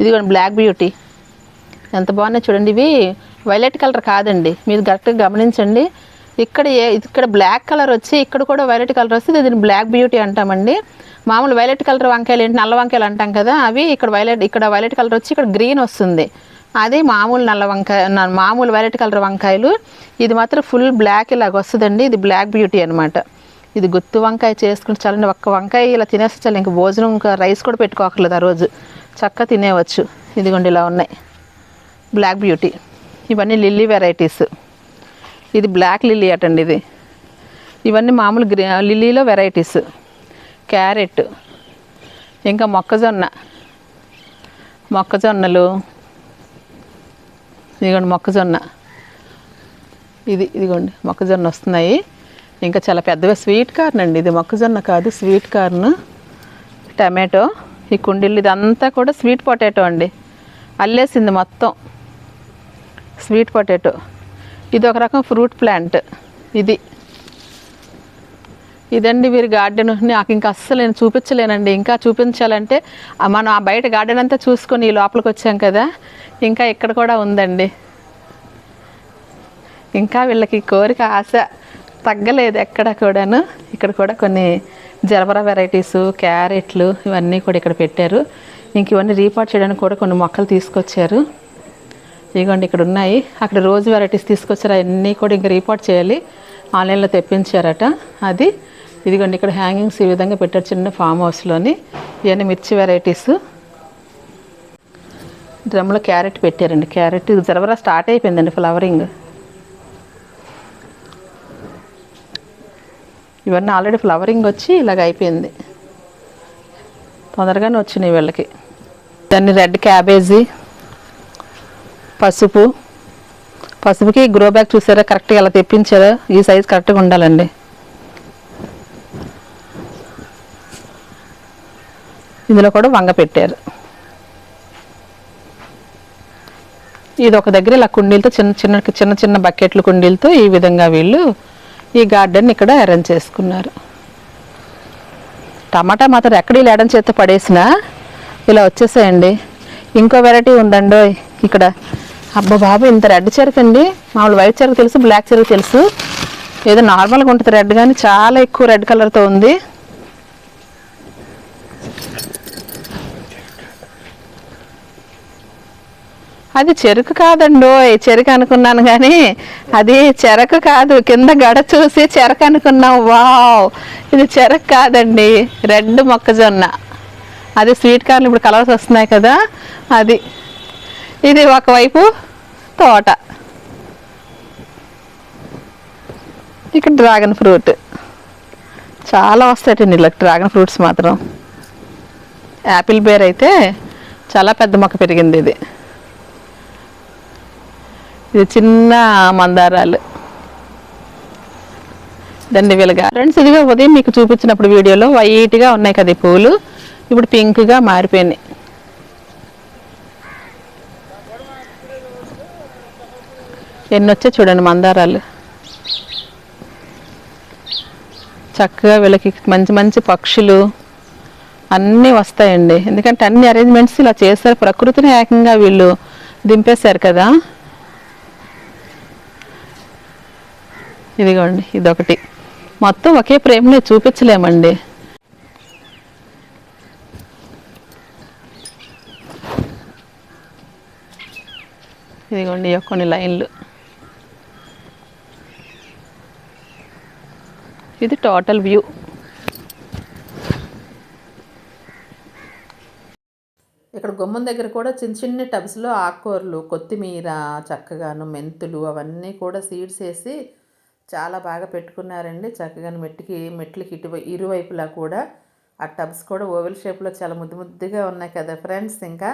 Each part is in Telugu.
ఇదిగోండి బ్లాక్ బ్యూటీ ఎంత బాగున్నాయి చూడండి ఇవి వైలెట్ కలర్ కాదండి. మీరు కరెక్ట్గా గమనించండి. ఇక్కడ ఏ ఇక్కడ బ్లాక్ కలర్ వచ్చి ఇక్కడ కూడా వైలెట్ కలర్ వస్తుంది దీన్ని బ్లాక్ బ్యూటీ అంటామండి. మామూలు వైలెట్ కలర్ వంకాయలు ఏంటి నల్ల వంకాయలు అంటాం కదా అవి ఇక్కడ వైలెట్ ఇక్కడ వైలెట్ కలర్ వచ్చి ఇక్కడ గ్రీన్ వస్తుంది. అది మామూలు నల్ల వంకాయ మామూలు వైలెట్ కలర్ వంకాయలు. ఇది మాత్రం ఫుల్ బ్లాక్ ఇలాగ వస్తుందండి. ఇది బ్లాక్ బ్యూటీ అనమాట ఇది గుత్తి వంకాయ చేసుకుని చాలండి. ఒక్క వంకాయ ఇలా తినేస్తే చాలు. ఇంకా భోజనం ఇంకా రైస్ కూడా పెట్టుకోకర్లేదు ఆ రోజు. చక్కగా తినేవచ్చు. ఇదిగోండి ఇలా ఉన్నాయి. బ్లాక్ బ్యూటీ ఇవన్నీ లిల్లీ వెరైటీస్ ఇది బ్లాక్ లిల్లీ అటండి ఇది. ఇవన్నీ మామూలు గ్రీ లిల్లీలో వెరైటీస్ క్యారెట్ ఇంకా మొక్కజొన్న. మొక్కజొన్నలు. ఇదిగోండి మొక్కజొన్న. ఇది ఇదిగోండి మొక్కజొన్న వస్తున్నాయి. ఇంకా చాలా పెద్దగా స్వీట్ కార్న్ అండి. ఇది మొక్కజొన్న కాదు స్వీట్ కార్న్ టమాటో ఈ కుండీలు ఇదంతా కూడా స్వీట్ పొటాటో అండి. అల్లేసింది మొత్తం. Sweet potato. ఇది ఒక రకం ఫ్రూట్ ప్లాంట్. ఇది. ఇదండి వీరి గార్డెన్. నాకు ఇంకా అస్సలు నేను చూపించలేనండి. ఇంకా చూపించాలంటే మనం ఆ బయట గార్డెన్ అంతా చూసుకొని ఈ లోపలికి వచ్చాం కదా. ఇంకా ఇక్కడ కూడా ఉందండి. ఇంకా వీళ్ళకి కోరిక ఆశ. తగ్గలేదు ఎక్కడ కూడాను. ఇక్కడ కూడా కొన్ని జరబరా వెరైటీస్ క్యారెట్లు ఇవన్నీ కూడా ఇక్కడ పెట్టారు. ఇంక ఇవన్నీ రీపాట్ చేయడానికి కూడా కొన్ని మొక్కలు తీసుకొచ్చారు. ఇదిగోండి ఇక్కడ ఉన్నాయి. అక్కడ రోజు వెరైటీస్ తీసుకొచ్చారు. అవన్నీ కూడా ఇంకా రీపోర్ట్ చేయాలి. ఆన్లైన్లో తెప్పించారట. అది ఇదిగోండి ఇక్కడ హ్యాంగింగ్స్ ఈ విధంగా పెట్టారు చిన్న ఫామ్ హౌస్లోని ఇవన్నీ మిర్చి వెరైటీస్ డ్రమ్లో క్యారెట్ పెట్టారండి. క్యారెట్ జరవరా జరబరా స్టార్ట్ అయిపోయిందండి ఫ్లవరింగ్ ఇవన్నీ ఆల్రెడీ ఫ్లవరింగ్ వచ్చి ఇలాగ అయిపోయింది. తొందరగానే వచ్చినాయి వీళ్ళకి. దాన్ని రెడ్ క్యాబేజీ పసుపు. పసుపుకి గ్రో బ్యాగ్ చూసారా? కరెక్ట్గా ఎలా తెప్పించారా? ఈ సైజ్ కరెక్ట్గా ఉండాలండి. ఇందులో కూడా వంగ పెట్టారు. ఇది ఒక దగ్గర ఇలా కుండీలతో చిన్న చిన్న చిన్న చిన్న బకెట్లు కుండీలతో ఈ విధంగా వీళ్ళు ఈ గార్డెన్ ఇక్కడ అరేంజ్ చేసుకున్నారు. టమాటా మాత్రం ఎక్కడ ఇలా ఎడం చేత పడేసినా ఇలా వచ్చేసాయండి. ఇంకో వెరైటీ ఉందండి ఇక్కడ. అబ్బా బాబు ఇంత రెడ్ చెరకండి. మామూలు వైట్ చెరకు తెలుసు బ్లాక్ చెరకు తెలుసు. ఏదో నార్మల్గా ఉంటుంది రెడ్ కానీ చాలా ఎక్కువ రెడ్ కలర్తో ఉంది. అది చెరుకు కాదండో చెరుకు అనుకున్నాను కానీ అది చెరకు కాదు కింద గడ చూసి చెరకు అనుకున్నాం. వావ్! ఇది చెరకు కాదండి రెడ్ మొక్కజొన్న. అది స్వీట్ కార్న్ ఇప్పుడు కలర్స్ వస్తున్నాయి కదా అది. ఇది ఒకవైపు తోట. ఇక్కడ డ్రాగన్ ఫ్రూట్. చాలా వస్తాయండి ఇలా డ్రాగన్ ఫ్రూట్స్ మాత్రం. యాపిల్ బేర్ అయితే చాలా పెద్ద మొక్క పెరిగింది ఇది. ఇది చిన్న మందారాలు. దండివేలుగా ఫ్రెండ్స్ ఇదిగా ఉదయం మీకు చూపించినప్పుడు వీడియోలో వైట్గా ఉన్నాయి కదా పూలు. ఇప్పుడు పింక్గా మారిపోయినాయి. ఎన్ని వచ్చాయి చూడండి మందారాలు. చక్కగా వీళ్ళకి మంచి మంచి పక్షులు అన్నీ వస్తాయండి. ఎందుకంటే అన్ని అరేంజ్మెంట్స్ ఇలా చేస్తారు. ప్రకృతిని ఏకంగా వీళ్ళు దింపేశారు కదా. ఇదిగోండి ఇదొకటి. మొత్తం ఒకే ప్రేమని చూపించలేమండి. ఇదిగోండి కొన్ని లైన్లు. ఇది టోటల్ వ్యూ. ఇక్కడ గుమ్మం దగ్గర కూడా చిన్న చిన్న టబ్స్లో ఆకుకూరలు కొత్తిమీర చక్కగాను మెంతులు అవన్నీ కూడా సీడ్స్ వేసి చాలా బాగా పెట్టుకున్నారండి. చక్కగా మెట్టికి మెట్లకి ఇటు ఇరువైపులా కూడా ఆ టబ్స్ కూడా ఓవెల్ షేప్లో చాలా ముద్దు ముద్దుగా ఉన్నాయి కదా ఫ్రెండ్స్ ఇంకా.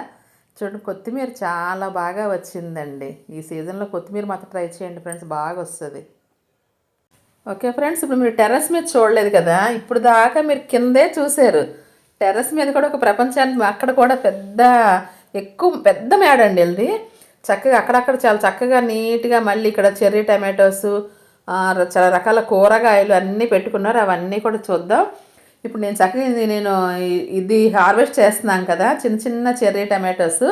చూడండి కొత్తిమీర చాలా బాగా వచ్చిందండి. ఈ సీజన్లో కొత్తిమీర మాత్రం ట్రై చేయండి ఫ్రెండ్స్ బాగా వస్తుంది. ఓకే ఫ్రెండ్స్ ఇప్పుడు మీరు టెర్రస్ మీద చూడలేదు కదా ఇప్పుడు దాకా మీరు కిందే చూశారు. టెర్రస్ మీద కూడా ఒక ప్రపంచానికి అక్కడ కూడా పెద్ద ఎక్కువ పెద్ద మేడండి వెళ్ళి చక్కగా అక్కడక్కడ చాలా చక్కగా నీట్గా మళ్ళీ ఇక్కడ చెర్రీ టమాటోసు చాలా రకాల కూరగాయలు అన్నీ పెట్టుకున్నారు. అవన్నీ కూడా చూద్దాం. ఇప్పుడు నేను చక్కగా ఇది నేను ఇది హార్వెస్ట్ చేస్తున్నాను కదా. చిన్న చిన్న చెర్రీ టమాటోస్.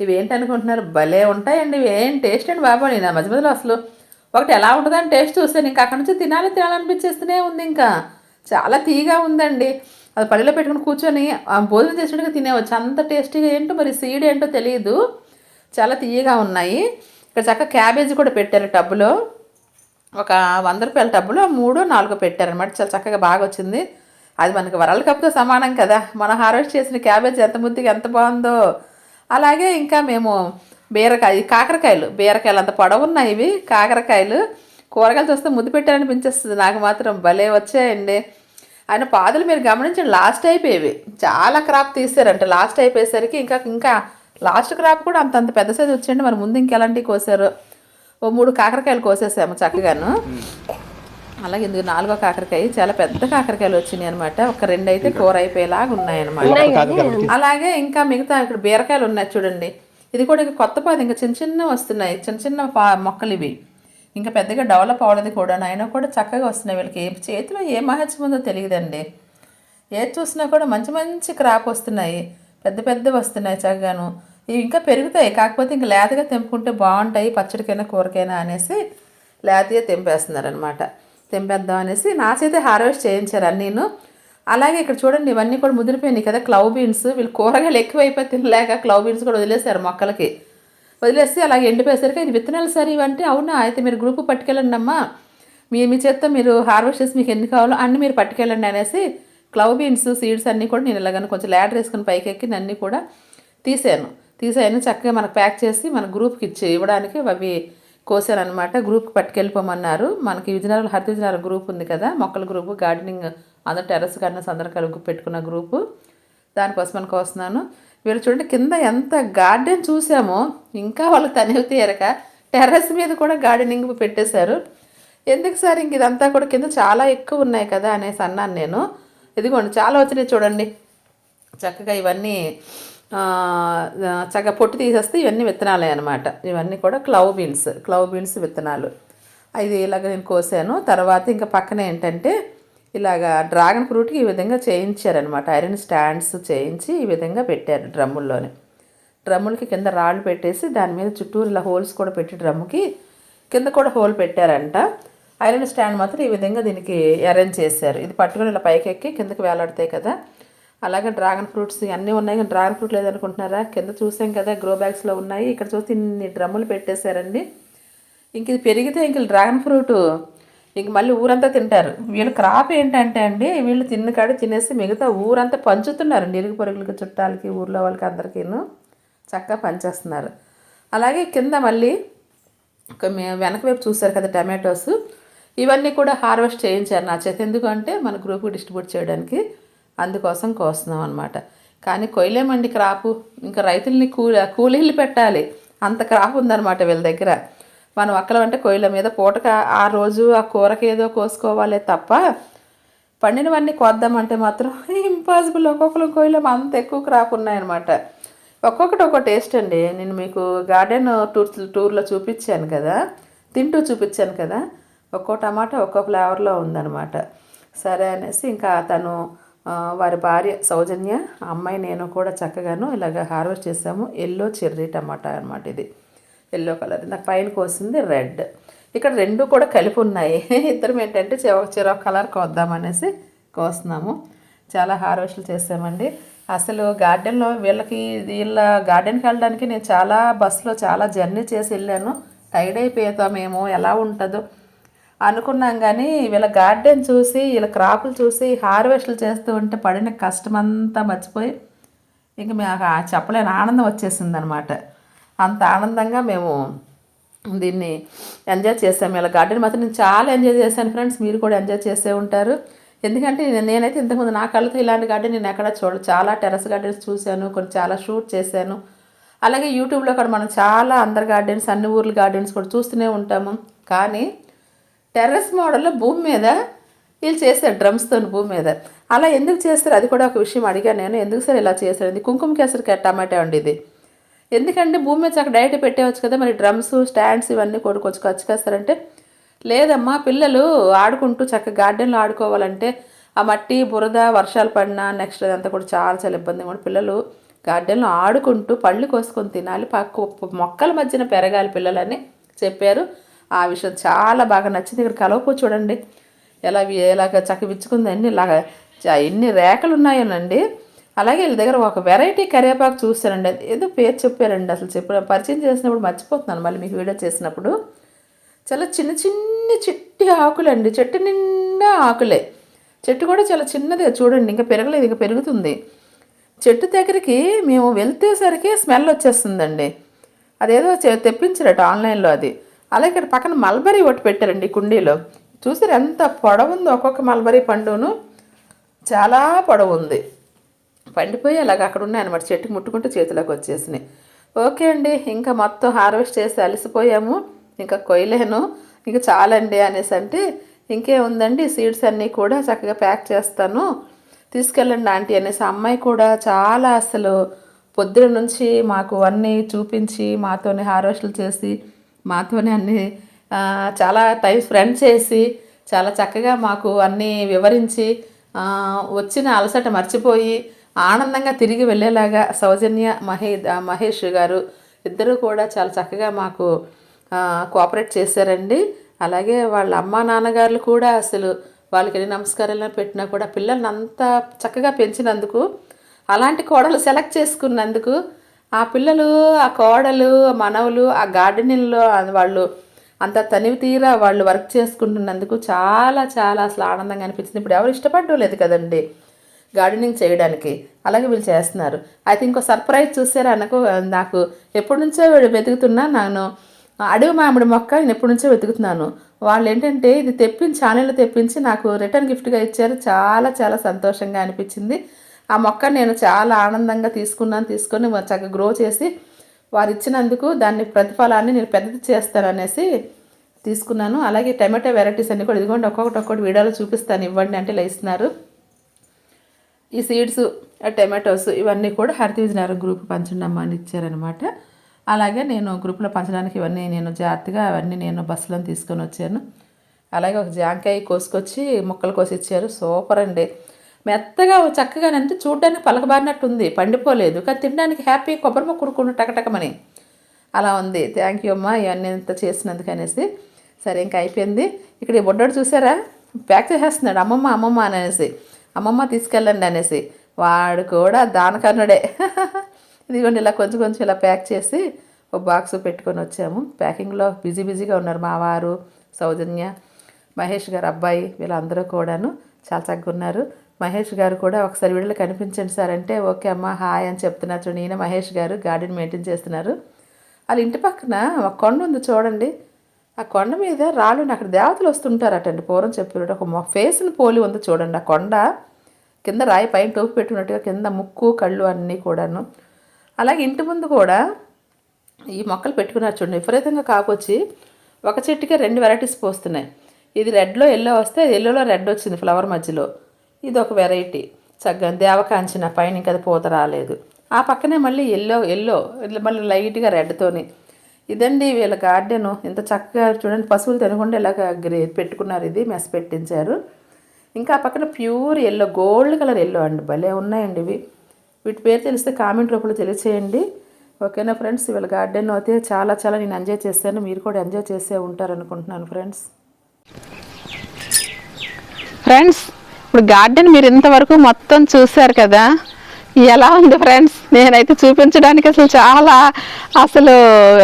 ఇవి ఏంటనుకుంటున్నారు భలే ఉంటాయండి. ఇవి ఏం టేస్ట్ అండి బాబా. నేను మధ్య మధ్యలో అసలు ఒకటి ఎలా ఉంటుందని టేస్ట్ చూస్తాను ఇంకా అక్కడ నుంచి తినాలి తినాలనిపించేస్తూనే ఉంది ఇంకా. చాలా తీగా ఉందండి. అది పళ్ళలో పెట్టుకుని కూర్చొని ఆ భోజనం చేసినట్టుగా తినేవచ్చు. అంత టేస్టీగా ఏంటో మరి సీడ్ ఏంటో తెలియదు చాలా తీయగా ఉన్నాయి. ఇక్కడ చక్కగా క్యాబేజీ కూడా పెట్టారు టబ్లో ఒక వంద రూపాయల టబ్బులో మూడు నాలుగు పెట్టారనమాట చాలా చక్కగా బాగా వచ్చింది. అది మనకి వరల్డ్ కప్తో సమానం కదా. మనం హార్వెస్ట్ చేసిన క్యాబేజ్ ఎంత ముద్దుగా ఎంత బాగుందో. అలాగే ఇంకా మేము బీరకాయ కాకరకాయలు. బీరకాయలు అంత పొడవున్నాయి ఇవి. కాకరకాయలు. కూరగాయలు చూస్తే ముద్దు పెట్టాలనిపించేస్తుంది నాకు మాత్రం భలే వచ్చాయండి. ఆయన పాదులు మీరు గమనించండి. లాస్ట్ అయిపోయేవి. చాలా క్రాప్ తీసారంట. లాస్ట్ అయిపోయేసరికి ఇంకా ఇంకా లాస్ట్ క్రాప్ కూడా అంత అంత పెద్ద సైజు వచ్చేయండి. మరి ముందు ఇంకెలాంటివి కోసారు? ఓ మూడు కాకరకాయలు కోసేసాము చక్కగాను. అలాగే ఇందుకు నాలుగో కాకరకాయ చాలా పెద్ద కాకరకాయలు వచ్చినాయి అనమాట ఒక రెండు అయితే కూర అయిపోయేలాగా ఉన్నాయన్నమాట. అలాగే ఇంకా మిగతా ఇక్కడ బీరకాయలు ఉన్నాయి చూడండి. ఇది కూడా ఇంకా కొత్త పాది ఇంకా చిన్న చిన్న వస్తున్నాయి. చిన్న చిన్న పా మొక్కలు ఇవి. ఇంకా పెద్దగా డెవలప్ అవ్వలేదు కూడా. అయినా కూడా చక్కగా వస్తున్నాయి వీళ్ళకి. ఏ చేతిలో ఏ మహత్యం ఉందో తెలియదండి. ఏది చూసినా కూడా మంచి మంచి క్రాప్ వస్తున్నాయి. పెద్ద పెద్ద వస్తున్నాయి చక్కగాను. ఇవి ఇంకా పెరుగుతాయి. కాకపోతే ఇంకా లేతగా తెంపుకుంటే బాగుంటాయి. పచ్చడికైనా కూరకైనా అనేసి లేతగా తెంపేస్తున్నారనమాట తెంపేద్దాం అనేసి నా చేతే హార్వెస్ట్ చేయించారు అన్నీను. అలాగే ఇక్కడ చూడండి ఇవన్నీ కూడా ముదిరిపోయినాయి కదా. క్లౌ బీన్స్. వీళ్ళు కూరగాయలు ఎక్కువైపోయి తినలేక క్లౌ బీన్స్ కూడా వదిలేశారు మొక్కలకి. వదిలేసి అలాగే ఎండిపోయేసరికి ఇది విత్తనాలు సరే ఇవంటే? అవునా? అయితే మీరు గ్రూప్ పట్టుకెళ్ళండి అమ్మా. మీ మీ చేత మీరు హార్వెస్ట్ చేసి మీకు ఎన్ని కావాలో అన్ని మీరు పట్టుకెళ్ళండి అనేసి క్లవ్ బీన్స్ సీడ్స్ అన్నీ కూడా నేను ఇలాగని కొంచెం ల్యాడర్ వేసుకుని పైకెక్కి అన్నీ కూడా తీసాను. తీసాను చక్కగా మనకు ప్యాక్ చేసి మన గ్రూప్కి ఇచ్చి ఇవ్వడానికి అవి కోసాను అనమాట గ్రూప్కి పట్టుకెళ్ళిపోమన్నారు. మనకి విజయనగరం హరిత విజయనగరం గ్రూప్ ఉంది కదా మొక్కల గ్రూపు గార్డెనింగ్ అందరు టెర్రస్ కన్నా అందరం కలుగు పెట్టుకున్న గ్రూపు. దానికోసం అని కోస్తున్నాను. వీళ్ళు చూడండి కింద ఎంత గార్డెన్ చూసామో ఇంకా వాళ్ళు తనివి తీరక టెర్రస్ మీద కూడా గార్డెనింగ్ పెట్టేశారు. ఎందుకు సార్ ఇంక ఇదంతా కూడా కింద చాలా ఎక్కువ ఉన్నాయి కదా అనేసి అన్నాను నేను. ఇదిగోండి చాలా వచ్చినాయి చూడండి. చక్కగా ఇవన్నీ చక్కగా పొట్టు తీసేస్తే ఇవన్నీ విత్తనాలే అనమాట ఇవన్నీ కూడా క్లవ్ బీన్స్ క్లవ్ బీన్స్ విత్తనాలు. అది ఇలాగ నేను కోసాను. తర్వాత ఇంకా పక్కన ఏంటంటే ఇలాగా డ్రాగన్ ఫ్రూట్కి ఈ విధంగా చేయించారనమాట ఐరన్ స్టాండ్స్ చేయించి ఈ విధంగా పెట్టారు డ్రమ్ముల్లోనే. డ్రమ్ములకి కింద రాళ్ళు పెట్టేసి దాని మీద చుట్టూరు ఇలా హోల్స్ కూడా పెట్టి డ్రమ్ముకి కింద కూడా హోల్ పెట్టారంట. ఐరన్ స్టాండ్ మాత్రం ఈ విధంగా దీనికి అరేంజ్ చేశారు. ఇది పట్టుకొని ఇలా పైకెక్కి కిందకి వేలాడతాయి కదా. అలాగే డ్రాగన్ ఫ్రూట్స్ అన్నీ ఉన్నాయి. కానీ డ్రాగన్ ఫ్రూట్ లేదనుకుంటున్నారా? కింద చూసాం కదా గ్రో బ్యాగ్స్లో ఉన్నాయి. ఇక్కడ చూస్తే ఇన్ని డ్రమ్ములు పెట్టేశారండి. ఇంక ఇది పెరిగితే ఇంక డ్రాగన్ ఫ్రూట్ ఇంక మళ్ళీ ఊరంతా తింటారు. వీళ్ళు క్రాప్ ఏంటంటే అండి వీళ్ళు తిన్న కాడ తినేసి మిగతా ఊరంతా పంచుతున్నారు. నిరుగు పొరుగులకి చుట్టాలకి ఊర్లో వాళ్ళకి అందరికీను చక్కగా పంచేస్తున్నారు అలాగే కింద మళ్ళీ వెనక వైపు చూశారు కదా టమాటోస్. ఇవన్నీ కూడా హార్వెస్ట్ చేయించారు నా చేత. ఎందుకంటే మన గ్రూప్కి డిస్ట్రిబ్యూట్ చేయడానికి అందుకోసం కోస్తున్నాం అనమాట కానీ కొయ్యలేమండి క్రాపు. ఇంకా రైతుల్ని కూలి కూలీలు పెట్టాలి. అంత క్రాప్ ఉందన్నమాట వీళ్ళ దగ్గర. మనం అక్కల అంటే కొయ్యల మీద పూటక ఆ రోజు ఆ కూరకి ఏదో కోసుకోవాలే తప్ప పండినవన్నీ కోద్దామంటే మాత్రం ఇంపాసిబుల్. ఒక్కొక్కరు కోయలేం అంత ఎక్కువ క్రాప్ ఉన్నాయన్నమాట. ఒక్కొక్కటి ఒక్కో టేస్ట్ అండి. నేను మీకు గార్డెన్ టూర్ టూర్లో చూపించాను కదా. తింటూ చూపించాను కదా. ఒక్కో టమాటా ఒక్కో ఫ్లేవర్లో ఉందన్నమాట. సరే అనేసి ఇంకా తను వారి భార్య సౌజన్య అమ్మాయి నేను కూడా చక్కగాను ఇలాగ హార్వెస్ట్ చేసాము. ఎల్లో చెర్రీ టమాటా అనమాట ఇది. Yellow colour. నాకు పైన కోసింది రెడ్. ఇక్కడ రెండు కూడా కలిపి ఉన్నాయి. ఇద్దరం ఏంటంటే చెరొక చెరొక కలర్ కోద్దామనేసి కోస్తున్నాము. చాలా హార్వెస్ట్లు చేసామండి. అసలు గార్డెన్లో వీళ్ళకి వీళ్ళ గార్డెన్కి వెళ్ళడానికి నేను చాలా బస్సులో చాలా జర్నీ చేసి వెళ్ళాను. టైర్డ్ అయిపోతామేమో ఎలా ఉంటుందో. అనుకున్నాం కానీ వీళ్ళ గార్డెన్ చూసి వీళ్ళ క్రాపులు చూసి హార్వెస్ట్లు చేస్తూ ఉంటే పడిన కష్టం అంతా మర్చిపోయి ఇంక మేము చెప్పలేని ఆనందం వచ్చేసింది అనమాట అంత ఆనందంగా మేము దీన్ని ఎంజాయ్ చేసాము ఇలా గార్డెన్ మాత్రం నేను చాలా ఎంజాయ్ చేశాను ఫ్రెండ్స్. మీరు కూడా ఎంజాయ్ చేసే ఉంటారు. ఎందుకంటే నేనైతే ఇంతకుముందు నా కళ్ళతో ఇలాంటి గార్డెన్ నేను ఎక్కడ చూడ చాలా టెరస్ గార్డెన్స్ చూశాను కొన్ని చాలా షూట్ చేశాను. అలాగే యూట్యూబ్లో కూడా మనం చాలా అందరి గార్డెన్స్ అన్ని ఊర్ల గార్డెన్స్ కూడా చూస్తూనే ఉంటాము. కానీ టెర్రస్ మోడల్లో భూమి మీద వీళ్ళు చేస్తారు డ్రమ్స్తో భూమి మీద. అలా ఎందుకు చేస్తారు? అది కూడా ఒక విషయం అడిగాను నేను. ఎందుకు సార్ ఇలా చేస్తారు? ఇది కుంకుమ కేసరికి టమాటా అండి ఇది. ఎందుకంటే భూమి మీద చక్కగా డైరెక్ట్ పెట్టేవచ్చు కదా మరి డ్రమ్స్ స్టాండ్స్ ఇవన్నీ కొడుకొచ్చు ఖర్చు చేస్తారంటే లేదమ్మా పిల్లలు ఆడుకుంటూ చక్కగా గార్డెన్లో ఆడుకోవాలంటే ఆ మట్టి బురద వర్షాలు పడినా నెక్స్ట్ అదంతా కూడా చాలా చాలా ఇబ్బంది కూడా. పిల్లలు గార్డెన్లో ఆడుకుంటూ పళ్ళు కోసుకొని తినాలి. పక్క మొక్కల మధ్యన పెరగాలి పిల్లలని చెప్పారు. ఆ విషయం చాలా బాగా నచ్చింది. ఇక్కడ కలవపూ చూడండి. ఎలా ఎలాగ చక్క అన్ని ఇలాగా ఎన్ని రేఖలు ఉన్నాయోనండి అలాగే వీళ్ళ దగ్గర ఒక వెరైటీ కరివేపాకు చూశానండి. అది ఏదో పేరు చెప్పారండి. అసలు చెప్ప పరిచయం చేసినప్పుడు మర్చిపోతున్నాను. మళ్ళీ మీకు వీడియో చేసినప్పుడు. చాలా చిన్న చిన్న చిట్టి ఆకులండి. చెట్టు నిండా ఆకులే. చెట్టు కూడా చాలా చిన్నది. చూడండి. ఇంకా పెరగలేదు. ఇంకా పెరుగుతుంది. చెట్టు దగ్గరికి మేము వెళ్తేసరికి స్మెల్ వచ్చేస్తుందండి. అదేదో తెప్పించారట ఆన్లైన్లో అది. అలాగే ఇక్కడ పక్కన మల్బరీ ఒకటి పెట్టారండి కుండీలో. చూసారు ఎంత పొడవు ఉందో ఒక్కొక్క మల్బరీ పండును చాలా పొడవు ఉంది. పండిపోయి అలాగ అక్కడ ఉన్నాయన్నమాట చెట్టు ముట్టుకుంటూ ముట్టుకుంటే చేతిలోకి వచ్చేసినాయి. ఓకే అండి ఇంకా మొత్తం హార్వెస్ట్ చేసి అలసిపోయాము. ఇంకా కొయ్యలేను ఇంకా చాలండి అనేసి అంటే ఇంకేముందండి సీడ్స్ అన్నీ కూడా చక్కగా ప్యాక్ చేస్తాను. తీసుకెళ్ళండి ఆంటీ అనేసి అమ్మాయి కూడా చాలా అసలు పొద్దున నుంచి మాకు అన్నీ చూపించి మాతోనే హార్వెస్ట్లు చేసి మాతోనే అన్ని చాలా టైం స్పెండ్ చేసి చాలా చక్కగా మాకు అన్నీ వివరించి వచ్చిన అలసట మర్చిపోయి ఆనందంగా తిరిగి వెళ్ళేలాగా సౌజన్య మహే మహేష్ గారు ఇద్దరు కూడా చాలా చక్కగా మాకు కోఆపరేట్ చేశారండి. అలాగే వాళ్ళ అమ్మా నాన్నగారులు కూడా అసలు వాళ్ళకి ఎన్ని నమస్కారాలు పెట్టినా కూడా పిల్లల్ని అంత చక్కగా పెంచినందుకు అలాంటి కోడలు సెలెక్ట్ చేసుకున్నందుకు ఆ పిల్లలు ఆ కోడలు ఆ మనవలు ఆ గార్డెనింగ్లో వాళ్ళు అంత తనివి తీరా వాళ్ళు వర్క్ చేసుకుంటున్నందుకు చాలా చాలా అసలు ఆనందంగా అనిపించింది. ఇప్పుడు ఎవరు ఇష్టపడడం లేదు కదండి గార్డెనింగ్ చేయడానికి. అలాగే వీళ్ళు చేస్తున్నారు. అయితే ఇంకో సర్ప్రైజ్ చూసారా నాకు? నాకు ఎప్పటి నుంచో వీడు వెతుకుతున్నా నేను అడవి మామిడి మొక్క నేను ఎప్పటి నుంచో వెతుకుతున్నాను. వాళ్ళు ఏంటంటే ఇది తెప్పించి ఛానల్లో తెప్పించి నాకు రిటర్న్ గిఫ్ట్గా ఇచ్చారు. చాలా చాలా సంతోషంగా అనిపించింది. ఆ మొక్క నేను చాలా ఆనందంగా తీసుకున్నాను తీసుకొని చక్కగా గ్రో చేసి వారు ఇచ్చినందుకు దాన్ని ప్రతిఫలాన్ని నేను పెద్దది చేస్తాననేసి తీసుకున్నాను. అలాగే టమాటో వెరైటీస్ అన్ని కూడా ఇదిగోండి ఒక్కొక్కటి ఒక్కొక్కటి వీడియోలో చూపిస్తాను. ఇవ్వండి అంటే ఇలా ఇస్తున్నారు. ఈ సీడ్స్ టమాటోస్ ఇవన్నీ కూడా హరిత విజయనగరం గ్రూప్ పంచండమ్మ అని ఇచ్చారనమాట అలాగే నేను గ్రూప్లో పంచడానికి ఇవన్నీ నేను జాగ్రత్తగా అవన్నీ నేను బస్సులో తీసుకొని వచ్చాను. అలాగే ఒక జాంకాయ కోసుకొచ్చి ముక్కలు కోసి ఇచ్చారు. సూపర్ అండి. మెత్తగా చక్కగా అంటే చూడడానికి పలకబారినట్టుంది. పండిపోలేదు. కానీ తినడానికి హ్యాపీ కొబ్బరి ముక్క కుడుకుని టకటకమని. అలా ఉంది. థ్యాంక్ యూ అమ్మా ఇవన్నీ ఇంత చేసినందుకు అనేసి. సరే ఇంకా అయిపోయింది. ఇక్కడ ఈ బొడ్డోడు చూసారా? ప్యాక్ చేసేస్తున్నాడు. అమ్మమ్మ అమ్మమ్మ అనేసి. అమ్మమ్మ తీసుకెళ్ళండి అనేసి. వాడు కూడా దానకర్ణుడే. ఇదిగోండి ఇలా కొంచెం కొంచెం ఇలా ప్యాక్ చేసి ఒక బాక్స్ పెట్టుకొని వచ్చాము. ప్యాకింగ్లో బిజీ బిజీగా ఉన్నారు మా వారు సౌజన్య మహేష్ గారు అబ్బాయి వీళ్ళందరూ కూడాను చాలా చక్కగా ఉన్నారు. మహేష్ గారు కూడా ఒకసారి వీడియోలో కనిపించండి సార్ అంటే ఓకే అమ్మ హాయ్ అని చెప్తున్నారు. చూడండి ఈయన మహేష్ గారు గార్డెన్ మెయింటైన్ చేస్తున్నారు. వాళ్ళ ఇంటి పక్కన ఒక కొండ ఉంది చూడండి. ఆ కొండ మీద రాళ్ళు అక్కడ దేవతలు వస్తుంటారటండి. పూర్వం చెప్పారు ఒక మొ- ఫేస్ని పోలి ఉంది చూడండి. ఆ కొండ కింద రాయి పైన టోపు పెట్టుకున్నట్టుగా కింద ముక్కు కళ్ళు అన్నీ కూడాను. అలాగే ఇంటి ముందు కూడా ఈ మొక్కలు పెట్టుకున్నారు చూడండి. విపరీతంగా కాకొచ్చి ఒక చెట్టుకే రెండు వెరైటీస్ పోస్తున్నాయి. ఇది రెడ్లో ఎల్లో వస్తే ఎల్లోలో రెడ్ వచ్చింది ఫ్లవర్ మధ్యలో. ఇది ఒక వెరైటీ. చక్కగా దేవకాంచిన పైన ఇంకా పూత రాలేదు. ఆ పక్కనే మళ్ళీ ఎల్లో ఎల్లో మళ్ళీ లైట్గా రెడ్తోని ఇదండి వీళ్ళ గార్డెను. ఇంత చక్కగా చూడండి పశువులు తినకుండా ఇలాగ గ్రే పెట్టుకున్నారు ఇది మెస్ పెట్టించారు. ఇంకా ఆ పక్కన pure yellow gold colour yellow అండి భలే ఉన్నాయండి ఇవి. వీటి పేరు తెలిస్తే కామెంట్ రూపంలో తెలియచేయండి. ఓకేనా ఫ్రెండ్స్? వీళ్ళ గార్డెన్ అయితే చాలా చాలా నేను ఎంజాయ్ చేశాను. మీరు కూడా ఎంజాయ్ చేసే ఉంటారు అనుకుంటున్నాను ఫ్రెండ్స్. ఫ్రెండ్స్ ఇప్పుడు గార్డెన్ మీరు ఇంతవరకు మొత్తం చూశారు కదా. ఎలా ఉంది ఫ్రెండ్స్? నేనైతే చూపించడానికి అసలు చాలా అసలు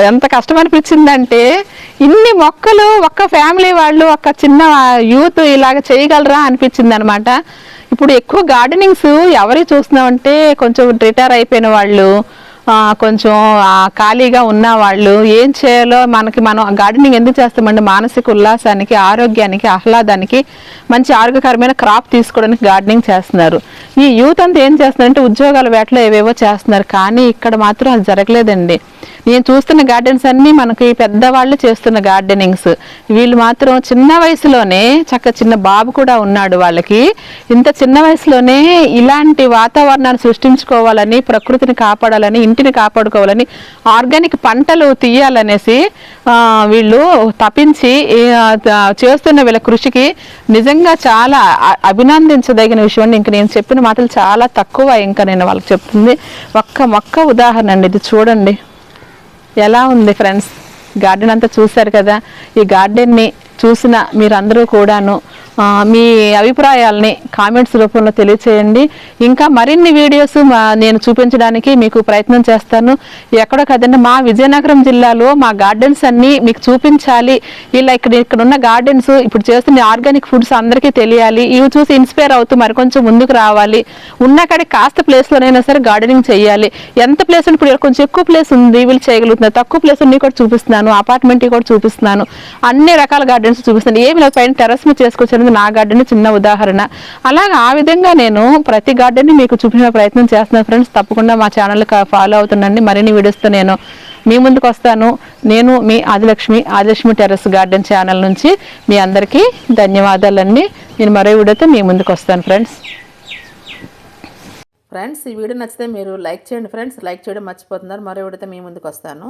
ఎంత కష్టం అనిపించిందంటే ఇన్ని మొక్కలు ఒక్క ఫ్యామిలీ వాళ్ళు ఒక్క చిన్న యూత్ ఇలాగ చేయగలరా అనిపించింది అనమాట ఇప్పుడు ఎక్కువ గార్డెనింగ్స్ ఎవరి చూస్తున్నామంటే కొంచెం రిటైర్ అయిపోయిన వాళ్ళు కొంచెం ఖాళీగా ఉన్న వాళ్ళు ఏం చేయాలో మనకి మనం గార్డెనింగ్ ఎందుకు చేస్తామంటే మానసిక ఉల్లాసానికి ఆరోగ్యానికి ఆహ్లాదానికి మంచి ఆరోగ్యకరమైన క్రాప్ తీసుకోవడానికి గార్డెనింగ్ చేస్తున్నారు. ఈ యూత్ అంతా ఏం చేస్తున్నారంటే ఉద్యోగాల వేటలో ఏవేవో చేస్తున్నారు. కానీ ఇక్కడ మాత్రం అది జరగలేదండి. నేను చూస్తున్న గార్డెన్స్ అన్నీ మనకి పెద్దవాళ్ళు చేస్తున్న గార్డెనింగ్స్. వీళ్ళు మాత్రం చిన్న వయసులోనే చక్క చిన్న బాబు కూడా ఉన్నాడు వాళ్ళకి. ఇంత చిన్న వయసులోనే ఇలాంటి వాతావరణాన్ని సృష్టించుకోవాలని ప్రకృతిని కాపాడాలని ఇంటిని కాపాడుకోవాలని ఆర్గానిక్ పంటలు తీయాలనేసి వీళ్ళు తప్పించి చేస్తున్న వీళ్ళ కృషికి నిజంగా చాలా అభినందించదగిన విషయం అండి. ఇంకా నేను చెప్పిన మాటలు చాలా తక్కువ ఇంకా నేను వాళ్ళకి చెప్తుంది. ఒక్క మొక్క ఉదాహరణ అండి. ఇది చూడండి. ఎలా ఉంది ఫ్రెండ్స్? గార్డెన్ అంతా చూశారు కదా. ఈ గార్డెన్ని చూసిన మీరందరూ కూడాను మీ అభిప్రాయాలని కామెంట్స్ రూపంలో తెలియచేయండి. ఇంకా మరిన్ని వీడియోస్ మా నేను చూపించడానికి మీకు ప్రయత్నం చేస్తాను. ఎక్కడో కదండి మా విజయనగరం జిల్లాలో మా గార్డెన్స్ అన్నీ మీకు చూపించాలి. ఇలా ఇక్కడ ఇక్కడ ఉన్న గార్డెన్స్ ఇప్పుడు చేస్తున్న ఆర్గానిక్ ఫుడ్స్ అందరికీ తెలియాలి. ఇవి చూసి ఇన్స్పైర్ అవుతూ మరికొంచెం ముందుకు రావాలి. ఉన్న కాస్త ప్లేస్లోనైనా సరే గార్డెనింగ్ చేయాలి. ఎంత ప్లేస్ ఇప్పుడు కొంచెం ఎక్కువ ప్లేస్ ఉంది వీళ్ళు చేయగలుగుతున్నారు. తక్కువ ప్లేస్ అన్నీ కూడా చూపిస్తున్నాను. అపార్ట్మెంట్ కూడా చూపిస్తున్నాను. అన్ని రకాల గార్డెన్స్ చూపిస్తాను. ఏమి లేదు పైన టెరస్ మీద చేసుకొచ్చేది నా గార్డెన్ చిన్న ఉదాహరణ. అలాగే ఆ విధంగా నేను ప్రతి గార్డెన్ని మీకు చూపించే ప్రయత్నం చేస్తున్నాను ఫ్రెండ్స్ తప్పకుండా మా ఛానల్ ఫాలో అవుతుండండి. మరిన్ని వీడియోస్తో నేను మీ ముందుకు వస్తాను. నేను మీ Adilakshmi Adilakshmi terrace garden channel నుంచి మీ అందరికీ ధన్యవాదాలండి. నేను మరో వీడియోతో మీ ముందుకు వస్తాను ఫ్రెండ్స్ ఫ్రెండ్స్ ఈ వీడియో నచ్చితే మీరు లైక్ చేయండి ఫ్రెండ్స్ లైక్ చేయడం మర్చిపోతున్నారు. మరో వీడియోతో మీ ముందుకు వస్తాను.